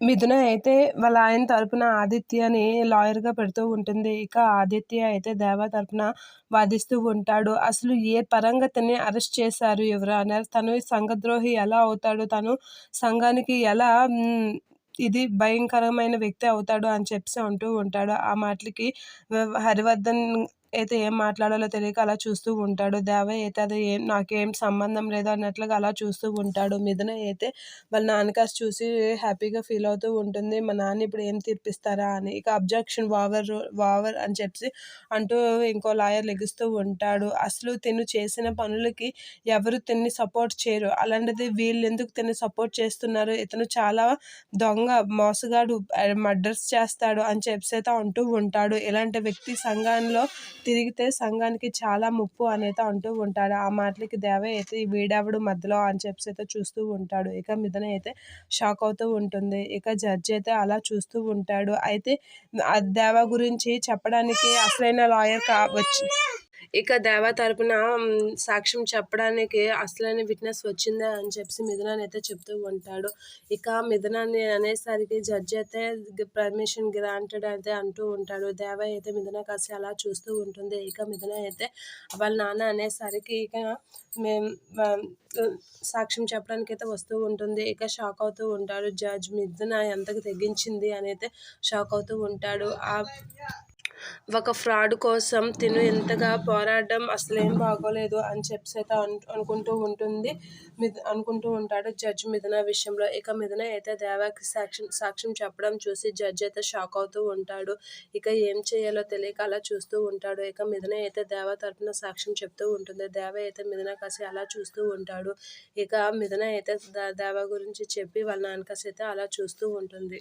మిథున అయితే వాళ్ళ ఆయన తరపున ఆదిత్యని లాయర్గా పెడుతూ ఉంటుంది. ఇక ఆదిత్య అయితే దేవా తరపున వాదిస్తూ ఉంటాడు. అసలు ఏ పరంగా తన్ని అరెస్ట్ చేశారు ఎవరు అన్నారు తను సంఘద్రోహి ఎలా అవుతాడు? తను సంఘానికి ఎలా ఇది భయంకరమైన వ్యక్తి అవుతాడు అని చెప్పి అంటూ ఉంటాడు. ఆ మాటలకి హరివర్ధన్ అయితే ఏం మాట్లాడాలో తెలియక అలా చూస్తూ ఉంటాడు. దేవ అయితే అది ఏం నాకేం సంబంధం లేదు అన్నట్లుగా అలా చూస్తూ ఉంటాడు. మిథున అయితే వాళ్ళ నాన్నకాసి చూసి హ్యాపీగా ఫీల్ అవుతూ ఉంటుంది. మా నాన్న ఇప్పుడు ఏం తీర్పిస్తారా? అని ఇక అబ్జెక్షన్ వావర్ వావర్ అని చెప్పి అంటూ ఇంకో లాయర్ లెగిస్తూ ఉంటాడు. అసలు తిను చేసిన పనులకి ఎవరు తిన్ని సపోర్ట్ చేయరు. అలాంటిది వీళ్ళు ఎందుకు తిని సపోర్ట్ చేస్తున్నారు? ఇతను చాలా దొంగ మోసగాడు మర్డర్స్ చేస్తాడు అని చెప్పి అయితే అంటూ ఉంటాడు. ఇలాంటి వ్యక్తి సంఘంలో తిరిగితే సంఘానికి చాలా ముప్పు అనేది అంటూ ఉంటాడు. ఆ మాటలకి దేవ అయితే వీడెవడు మధ్యలో అని చెప్పి అయితే చూస్తూ ఉంటాడు. ఇక మిథున అయితే షాక్ అవుతూ ఉంటుంది. ఇక జడ్జి అయితే అలా చూస్తూ ఉంటాడు. అయితే దేవ గురించి చెప్పడానికి అసలైన లాయర్ కావచ్చు ఇక దేవ తరపున సాక్ష్యం చెప్పడానికి అసలైన విట్నెస్ వచ్చిందా అని చెప్పి మిథునాన్ని అయితే చెప్తూ ఉంటాడు. ఇక మిథునాన్ని అనేసరికి జడ్జి అయితే పర్మిషన్ గ్రాంటెడ్ అయితే అంటూ ఉంటాడు. దేవ అయితే మిథున కాసి అలా చూస్తూ ఉంటుంది. ఇక మిథున అయితే వాళ్ళ నాన్న అనేసరికి ఇక మేము సాక్ష్యం చెప్పడానికి అయితే వస్తూ ఉంటుంది. ఇక షాక్ అవుతూ ఉంటాడు. జడ్జ్ మిథున ఎంతకు తెగించింది అని అయితే షాక్ అవుతూ ఉంటాడు. ఆ ఒక ఫ్రాడ్ కోసం తిను ఎంతగా పోరాడడం అసలేం బాగోలేదు అని చెప్పి అయితే అనుకుంటూ ఉంటుంది. అనుకుంటూ ఉంటాడు జడ్జి మిథున విషయంలో. ఇక మిథున అయితే దేవాకి సాక్ష్యం సాక్ష్యం చెప్పడం చూసి జడ్జి అయితే షాక్ అవుతూ ఉంటాడు. ఇక ఏం చేయాలో తెలియక అలా చూస్తూ ఉంటాడు. ఇక మిథున అయితే దేవ తరపున సాక్ష్యం చెప్తూ ఉంటుంది. దేవ అయితే మిథున కాసి అలా చూస్తూ ఉంటాడు. ఇక మిథున అయితే దేవ గురించి చెప్పి వాళ్ళ నాన్నకాసి అయితే అలా చూస్తూ ఉంటుంది.